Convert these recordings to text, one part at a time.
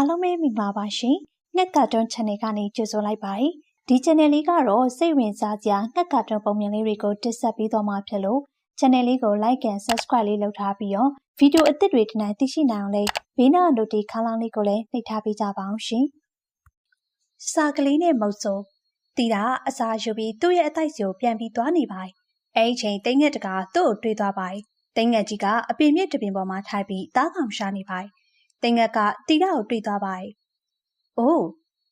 အားလုံးပဲမိပါပါရှင်။ငှက်ကတွန်း channel ကနေကြိုဆိုလိုက်ပါတယ်။ဒီ channel လေးကတော့စိတ်ဝင်စားစရာငှက်ကတွန်းပုံမြင်လေးတွေကိုတင်ဆက်ပေးသွားမှာဖြစ်လို့ channel လေးကို like and subscribe လေးလုပ်ထားပြီးတော့ဗီဒီယိုအသစ်တွေဒီနေ့သိရှိနိုင်အောင်လေးဘေးနား notification ခန်းလေးကိုလည်းနှိပ်ထားပေးကြပါအောင်ရှင်။စာကလေးနဲ့မုတ်ဆိုတီတာအစာယူပြီးသူ့ရဲ့အတိုက်စီကိုပြန်ပြီးသွားနေပါတယ်။အဲဒီချိန်တိငှက်တကာသူ့ကိုတွေးသွားပါတယ်။တိငှက်ကြီးကအပင်မြင့်တပင်ပေါ်မှာထိုင်ပြီးတားကောင်ရှာနေပါတယ်။ တိငှက်ကတီတာကိုတွေးသွားပါတယ်။အိုး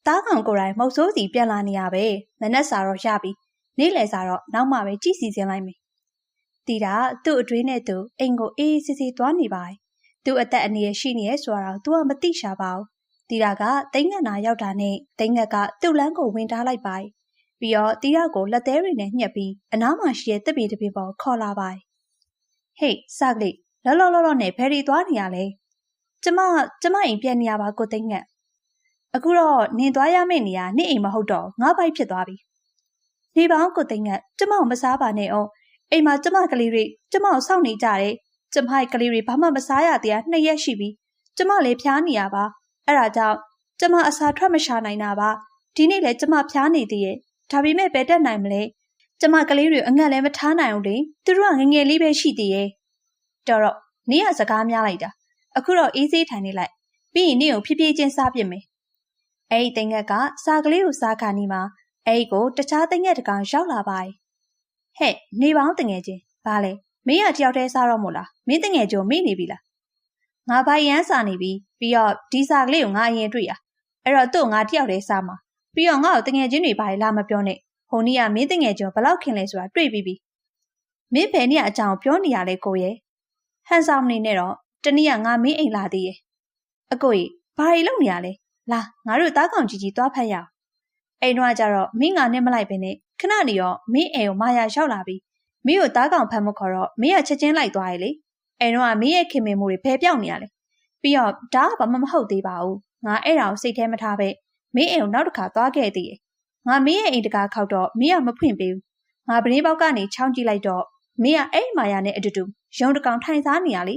တားကောင်ကိုယ်တိုင်မုတ်ဆိုးစီပြန်လာနေရပဲ။မနက်စာတော့ရပြီ။နေ့လယ်စာတော့နောက်မှပဲကြည့်စီစဉ်လိုက်မယ်။တီတာသူ့အတွေးနဲ့သူအိမ်ကိုအေးအေးဆေးဆေးသွားနေပါတယ်။သူ့အသက်အန္တရာယ်ရှိနေရဲ့ဆိုတာတော့သူကမသိရှာပါဘူး။တီတာကတိငှက်နာရောက်တာနဲ့တိငှက်ကသူ့လမ်းကိုဝင်ထားလိုက်ပါတယ်။ပြီးတော့တီတာကိုလက်သေးတွေနဲ့ညှက်ပြီးအနားမှာရှိတဲ့တစ်ပီတစ်ပီပေါ်ခေါ်လာပါတယ်။ဟေးစကလေးလောလောလောလောနဲ့ဘယ်ရီသွားနေရလဲ။ ကျမကျမအိမ်ပြန်နေရပါကိုတိငှက်။အခုတော့နင်သွားရမယ့်နေရာနင့်အိမ်မဟုတ်တော့ငါပိုက်ဖြစ်သွားပြီ။နေပါအောင်ကိုတိငှက်ကျမကိုမစားပါနဲ့အောင်အိမ်မှာကျမကလေးတွေကျမကိုစောင့်နေကြတယ်။ကျမရဲ့ကလေးတွေဘာမှမစားရသေးတာနှစ်ရက်ရှိပြီ။ကျမလည်းဖျားနေရပါ။အဲ့ဒါကြောင့်ကျမအစာထွက်မရှာနိုင်တာပါ။ဒီနေ့လည်းကျမဖျားနေသေးရဲ့။ဒါပေမဲ့ဘယ်တက်နိုင်မလဲ။ကျမကလေးတွေအငတ်လည်းမထားနိုင်ဘူးလေ။သူတို့ကငငယ်လေးပဲရှိသေးရဲ့။တော်တော့နေရစကားများလိုက်တာ။ အခုတော့အေးဆေးထိုင်နေလိုက်။ပြီးရင်နေကိုဖြည်းဖြည်းချင်းစားပြစ်မယ်။အဲ့ဒီတင်ငက်ကစားကလေးကိုစားခါနီးမှာအဲ့ဒီကိုတခြားတင်ငက်တကောင်ရောက်လာပါတယ်ဟဲ့နေပေါင်းတငယ်ချင်းဘာလဲမင်းကတယောက်တည်းစားတော့မို့လားမင်းတငယ်ကြုံမေ့နေပြီလားငါဘိုင်ရန်စာနေပြီပြီးတော့ဒီစာကလေးကိုငါအရင်တွေ့ရအဲ့တော့သူ့ငါတယောက်တည်းစားမှာပြီးတော့ငါ့ကိုတငယ်ချင်းတွေဘာလဲလာမပြောနဲ့ဟိုနေ့ကမင်းတငယ်ကြုံဘလောက်ခင်လဲဆိုတာတွေ့ပြီးပြီမင်းဘယ်နေ့အကြောင်းပြောနေရလဲကိုရဲ့ဟန်ဆောင်နေနဲ့တော့ တနေ့ကငါမင်းအိမ်လာသေးရဲ့အကိုကြီးဘာတွေလုပ်နေရလဲလာငါတို့တားကောင်ကြီးကြီးသွားဖတ်ရအောင်အိမ်တော့ကြတော့မင်းငါနဲ့မလိုက်ဘဲနဲ့ခဏနေရောမင်းအိမ်ကိုမာယာရောက်လာပြီမင်းကိုတားကောင်ဖမ်းမခေါ်တော့မင်းကချက်ချင်းလိုက်သွားရဲ့လေအိမ်တော့မင်းရဲ့ခင်မင်မှုတွေဘယ်ပြောက်နေရလဲပြီးတော့ဒါကဘာမှမဟုတ်သေးပါဘူးငါအဲ့ဒါကိုစိတ်ထဲမထားပဲမင်းအိမ်ကိုနောက်တစ်ခါသွားခဲ့သေးတယ်ငါမင်းရဲ့အိမ်တကာခောက်တော့မင်းကမဖွင့်ပေးဘူးငါပရင်းပေါက်ကနေချောင်းကြည့်လိုက်တော့မင်းကအဲ့မာယာနဲ့အတူတူရုံတကောင်ထိုင်စားနေရလေ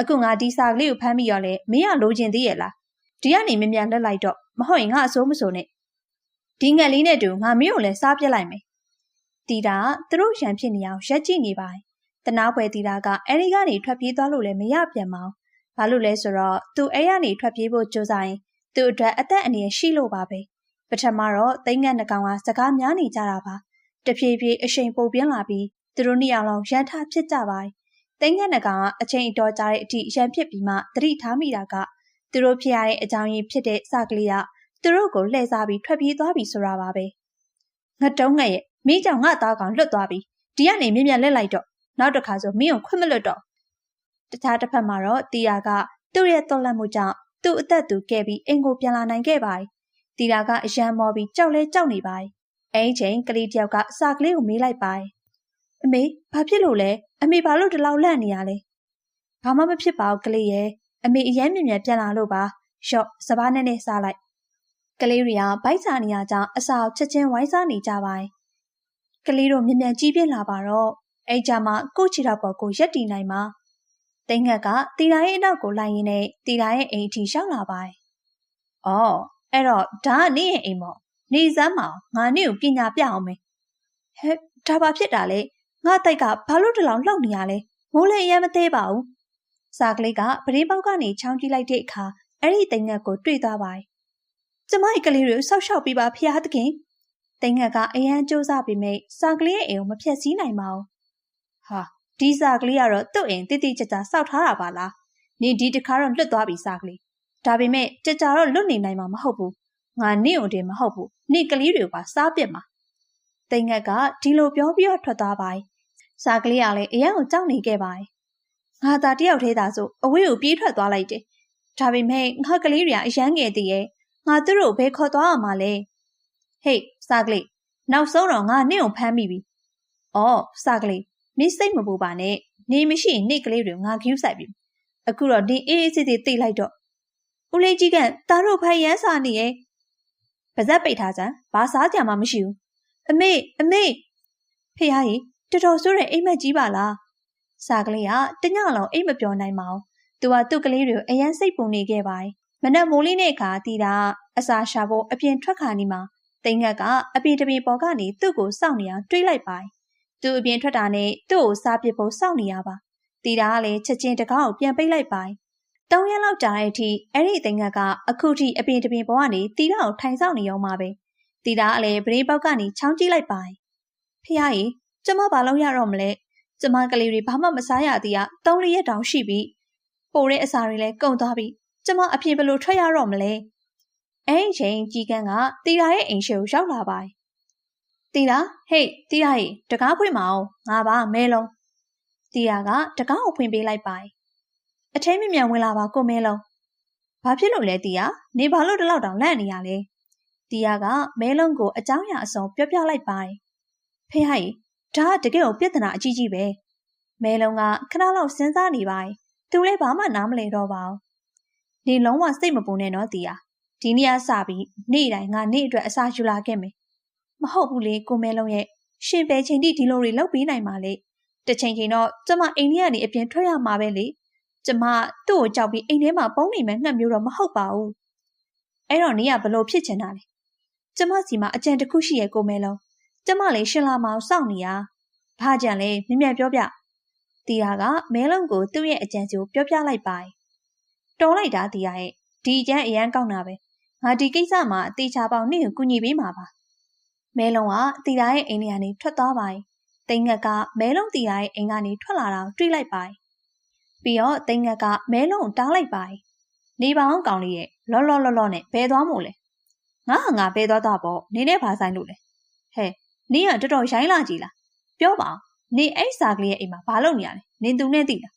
အခုငါဒီစာကလေးကိုဖမ်းပြီးရောလဲမင်းကလိုချင်သေးရဲ့လားဒီကနေမြ мян လက်လိုက်တော့မဟုတ်ရင်ငါအစိုးမစိုးနဲ့ဒီငက်လေးနဲ့တူငါမင်းကိုလည်းစားပြစ်လိုက်မယ်တီတာသူတို့ရန်ဖြစ်နေအောင်ရက်ကြည့်နေပါတယ်တနာပွဲတီတာကအဲဒီကနေထွက်ပြေးသွားလို့လည်းမရပြန်ပါဘူးဘာလို့လဲဆိုတော့သူအဲ့ရနေထွက်ပြေးဖို့ကြိုးစားရင်သူ့အတွက်အသက်အန္တရာယ်ရှိလို့ပါပဲပထမတော့သိငတ်နှကောင်ကစကားများနေကြတာပါတဖြည်းဖြည်းအရှိန်ပိုပြင်းလာပြီးသူတို့နှစ်ယောက်လုံးရန်ထဖြစ်ကြပါတယ် သိငတ်နှကောင်ကအချိန်အတော်ကြာတဲ့အထိရန်ဖြစ်ပြီးမှသတိထားမိတာကသူတို့ဖြစ်ရတဲ့အကြောင်းရင်းဖြစ်တဲ့စကလေးကသူတို့ကိုလှည့်စားပြီးထွက်ပြေးသွားပြီဆိုတာပါပဲငတ်တုံးငတ်ရဲ့မင်းကြောင့်ငါသားကောင်လွတ်သွားပြီဒီကနေမြင်မြန်လက်လိုက်တော့နောက်တစ်ခါဆိုမင်းကိုခွင့်မလွတ်တော့တခြားတစ်ဖက်မှာတော့တီယာကသူ့ရဲ့တော်လက်မှုကြောင့်သူ့အသက်သူကဲပြီးအိမ်ကိုပြန်လာနိုင်ခဲ့ပါတယ်တီယာကအယံမော်ပြီးကြောက်လဲကြောက်နေပါတယ်အဲ့ချိန်ကလေးတယောက်ကစာကလေးကိုမေးလိုက်ပါတယ် အမေဘာဖြစ်လို့လဲအမေဘာလို့ဒီလောက်လန့်နေရလဲဘာမှမဖြစ်ပါဘူးကလေးရဲ့အမေအရမ်းမြင်မြန်ပြန်လာလို့ပါရော့စပားနဲ့နဲ့စားလိုက်ကလေးတွေကဗိုက်စာနေရကြောင်းအစာချက်ချင်းဝိုင်းစားနေကြပါတယ်ကလေးတို့မြင်မြန်ကြီးပြစ်လာပါတော့အဲ့ကြမှာကို့ချီတော့ပေါ်ကိုရက်တီနိုင်မှာတိန်ငတ်ကတီတာရဲ့အနောက်ကိုလိုက်ရင်းနဲ့တီတာရဲ့အိမ်ထိရောက်လာပါတယ်အော်အဲ့တော့ဒါကနေ့ရဲ့အိမ်ပေါ့နေစမ်းမအောင်ငါနေ့ကိုပညာပြအောင်မယ်ဟဲ့ဒါပါဖြစ်တာလေ ငါတိုက်ကဘာလို့တလောင်လှုပ်နေရလဲ။မိုးလည်းအရင်မသေးပါဘူး။စာကလေးကပရင်းပေါက်ကနေချောင်းကြည့်လိုက်တဲ့အခါအဲ့ဒီတိန်ငက်ကိုတွေ့သွားပါတယ်ကျမရဲ့ကလေးတွေကိုဆောက်ရှောက်ပေးပါဖျားသခင်တိန်ငက်ကအရန်စူးစမ်းပြီးမိစာကလေးရဲ့အိမ်ကိုမဖျက်ဆီးနိုင်ပါဘူးဟာဒီစာကလေးကတော့သူ့အိမ်တိတိကျကျစောက်ထားတာပါလားနင်ဒီတခါတော့လွတ်သွားပြီစာကလေးဒါပေမဲ့ကြကြတော့လွတ်နေနိုင်မှာမဟုတ်ဘူးငါနင့်ုံတင်မဟုတ်ဘူးနင့်ကလေးတွေကိုပါစားပစ်မှာတိန်ငက်ကဒီလိုပြောပြီးတော့ထွက်သွားပါတယ် စာကလေးကလည်းအရန်ကိုကြောက်နေခဲ့ပါတယ်ငါသာတယောက်သေးတာဆိုအဝေးကိုပြေးထွက်သွားလိုက်တယ်ဒါပေမဲ့ငါကလေးတွေကအရန်ငယ်သေးရဲ့ငါသူတို့ဘယ်ခေါ်သွားအောင်မလဲဟေးစာကလေးနောက်ဆုံးတော့ငါနင့်ကိုဖမ်းမိပြီအော်စာကလေးမင်းစိတ်မပူပါနဲ့နေမရှိရင်နေ့ကလေးတွေငါခ ्यू ဆိုင်ပြီအခုတော့ဒီအေးအေးဆေးဆေးသိလိုက်တော့ဦးလေးကြီးကတားတို့ဖိုင်ရမ်းစာနေရဲ့ပါဇက်ပိတ်ထားစမ်းဘာစားကြမှာမရှိဘူးအမေအမေဖေဟာကြီး တော်တော်ဆိုးတဲ့အိမ်မက်ကြီးပါလားစာကလေးကတညလုံးအိမ်မပြောနိုင်ပါဘူးသူကသူ့ကလေးတွေကိုအရန်စိတ်ပူနေခဲ့ပါတယ်မနက်မိုးလေးနဲ့အခါတီတာအစာရှာဖို့အပြင်ထွက်ခါနီမှာတိန်ငတ်ကအပြင်တပြင်ပေါ်ကနေသူ့ကိုစောင့်နေအောင်တွေးလိုက်ပါသူအပြင်ထွက်တာနဲ့သူ့ကိုစားပစ်ဖို့စောင့်နေရပါတီတာကလည်းချက်ချင်းတကားကိုပြန်ပိတ်လိုက်ပါသုံးရက်လောက်ကြာတဲ့အထိအဲ့ဒီတိန်ငတ်ကအခုထိအပြင်တပြင်ပေါ်ကနေတီတာကိုထိုင်ဆောင်နေရောမှာပဲတီတာကလည်းဗရင်ပေါက်ကနေချောင်းကြည့်လိုက်ပါဖះကြီး ကျမဘာလုပ်ရတော့မလဲကျမကလေးတွေဘာမှမစားရသေးရသုံးလေးရက်တောင်ရှိပြီပိုတဲ့အစာတွေလည်းကုန်သွားပြီကျမအပြင်ဘလို့ထွက်ရတော့မလဲအဲ့ဒီချိန်ကြီးကန်းကတီတာရဲ့အိမ်ရှိကိုရောက်လာပါတယ်တီတာဟေးတီတာရေတကားဖွင့်မအောင်ငါပါမဲလုံးတီတာကတကားကိုဖွင့်ပေးလိုက်ပါတယ်အထဲမြမြန်ဝင်လာပါကိုမဲလုံးဘာဖြစ်လို့လဲတီတာနေဘာလို့ဒီလောက်တောင်လန့်နေရလဲတီယာကမဲလုံးကိုအကြောင်းအရာအစုံပြောပြလိုက်ပါတယ်ဖေဟိုင် ဒါကတကယ်ကိုပြဿနာအကြီးကြီးပဲမဲလုံးကခဏလောက်စဉ်းစားနေပါတယ်သူလည်းဘာမှနားမလည်တော့ပါဘူးနေလုံးဝစိတ်မပူနဲ့နော်တီယာဒီနေ့ကစပြီးနေ့တိုင်းငါနေ့အတွက်အစာယူလာခဲ့မယ်မဟုတ်ဘူးလေကိုမဲလုံးရဲ့ရှင်ပဲချိန်တိဒီလိုတွေလုပ်ပေးနိုင်ပါလေတစ်ချိန်ချိန်တော့ကျမအိမ်ထဲကနေအပြင်ထွက်ရမှာပဲလေကျမသူ့ကိုကြောက်ပြီးအိမ်ထဲမှာပုံနေမယ်ငှက်မျိုးတော့မဟုတ်ပါဘူးအဲ့တော့နေကဘလို့ဖြစ်ချင်တာလဲကျမစီမှာအကြံတစ်ခုရှိရဲ့ကိုမဲလုံး ကျမလည်းရှင်လာမအောင်စောင့်နေရဘာကြံလဲမြင်မြန်ပြောပြတီယာကမဲလုံးကိုသူ့ရဲ့အကြံစီကိုပြောပြလိုက်ပါတယ်တော်လိုက်တာတီယာရဲ့ဒီအကြံအရန်ကောက်တာပဲငါဒီကိစ္စမှာအသေးချာပေါင်းနေ့ကိုကူညီပေးမှာပါမဲလုံးကတီယာရဲ့အိမ်ထဲကနေထွက်သွားပါတယ်တိန်ငက်ကမဲလုံးတီယာရဲ့အိမ်ကနေထွက်လာတာကိုတွေ့လိုက်ပါတယ်ပြီးတော့တိန်ငက်ကမဲလုံးကိုတားလိုက်ပါတယ်နေပါအောင်ကောင်လေးရဲ့လောလောလောလောနဲ့ဘဲသွားမို့လဲငါဟာငါဘဲသွားတာပေါ့နေနဲ့ဘာဆိုင်လို့လဲဟဲ့ နေကတော်တော်ရိုင်းလာကြည်လားပြောပါနေအိတ်စာကလေးရဲ့အိမ်မှာဘာလုပ်နေရလဲနင်သူနဲ့သိလား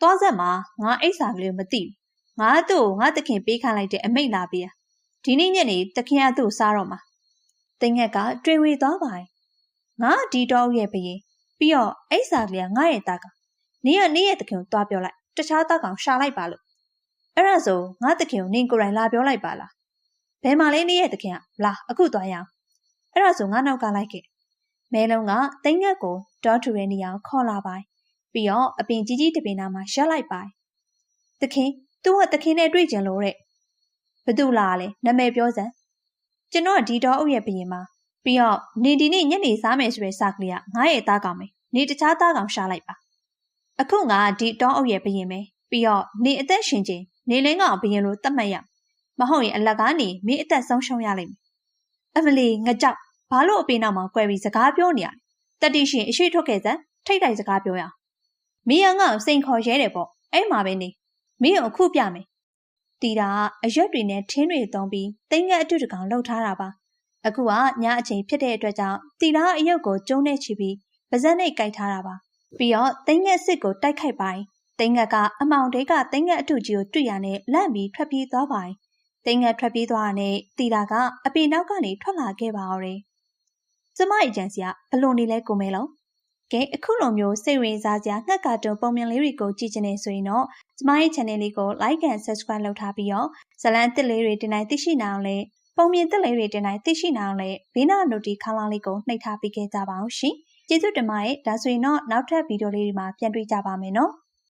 သွားဆက်မှာငါအိတ်စာကလေးကိုမသိဘူးငါသူ့ကိုငါတခင်ပေးခိုင်းလိုက်တဲ့အမိတ်လာပေးရဒီနေ့ညနေတခင်ကသူ့စားတော့မှာတင်ငက်က တွေ့ဝေသွားပါငါဒီတော့ရဲ့ဘရင်ပြီးတော့အိတ်စာကလေးကငါရဲ့တာကနေကနေရဲ့တခင်ကိုသွားပြောလိုက်တခြားသားကောင်ရှာလိုက်ပါလို့အဲ့ဒါဆိုငါတခင်ကိုနင်ကိုယ်တိုင်လာပြောလိုက်ပါလားဘယ်မှာလဲနေရဲ့တခင်ကလာအခုသွားရအောင် အဲ့ဒါဆိုငါနောက်ကလိုက်ခဲ့မဲလုံးကတိန်ငက်ကိုဒေါ်ထူရဲ့နေရာခေါ်လာပါပြီးတော့အပင်ကြီးကြီးတပင်နာမှာရက်လိုက်ပါတခင်သူကတခင်နဲ့တွေ့ကြလို့တဲ့ဘသူလာလဲနာမည်ပြောစမ်းကျွန်တော်ဒီတော့အုပ်ရဲ့ဘရင်မှာပြီးတော့နေဒီနေ့ညနေစားမယ်ဆိုတဲ့စကလေးကငါ့ရဲ့သားကောင်ပဲနေတခြားသားကောင်ရှာလိုက်ပါအခုငါဒီတောအုပ်ရဲ့ဘရင်ပဲပြီးတော့နေအသက်ရှင်ချင်းနေလင်းကောင်ဘရင်လို့သတ်မှတ်ရမဟုတ်ရင်အလကားနေမင်းအသက်ဆုံးရှုံးရလိမ့်မယ်အမလီငကြောက် ဘာလို့အပင်နောက်မှာကွဲပြီးစကားပြောနေရလဲတတိရှင်အရှိထွက်ခဲ့စမ်းထိတ်တိုက်စကားပြောရအောင်မင်းကငါ့ကိုစိန်ခေါ်ရဲတယ်ပေါ့အဲ့မှာပဲနေမင်းကိုအခုပြမယ်တီတာကအရွက်တွေနဲ့ထင်းတွေသုံးပြီးတိမ်ငက်အတုတကောင်လှုပ်ထားတာပါအခုကညအချိန်ဖြစ်တဲ့အတွက်ကြောင့်တီတာအယုတ်ကိုကျုံးနေချပြီးပါဇက်နဲ့ကြိုက်ထားတာပါပြီးတော့တိမ်ငက်စစ်ကိုတိုက်ခိုက်ပိုင်းတိမ်ငက်ကအမောင်တေးကတိမ်ငက်အတုကြီးကိုတွေ့ရနဲ့လန့်ပြီးထွက်ပြေးသွားပိုင်းတိမ်ငက်ထွက်ပြေးသွားတဲ့တီတာကအပေနောက်ကနေထွက်လာခဲ့ပါတော့တယ် ကျမအကြံစီကဘလို့နေလဲကိုမဲလုံးကဲအခုလိုမျိုးစိတ်ဝင်စားစရာငှက်ကာတွန်ပုံမြင်လေးတွေကိုကြည့်ချင်နေဆိုရင်တော့ကျမရဲ့ channel လေးကို like and subscribe လုပ်ထားပြီးတော့ဇလန်းတစ်လေးတွေတင်တိုင်းသိရှိနိုင်အောင်လဲပုံမြင်တစ်လေးတွေတင်တိုင်းသိရှိနိုင်အောင်လဲဘေးနာ notification ခါလာလေးကိုနှိပ်ထားပေးခဲ့ကြပါအောင်ရှင်ကျေးဇူးတင်ပါတယ်ဒါဆိုရင်တော့နောက်ထပ်ဗီဒီယိုလေးတွေမှာပြန်တွေ့ကြပါမယ်နော်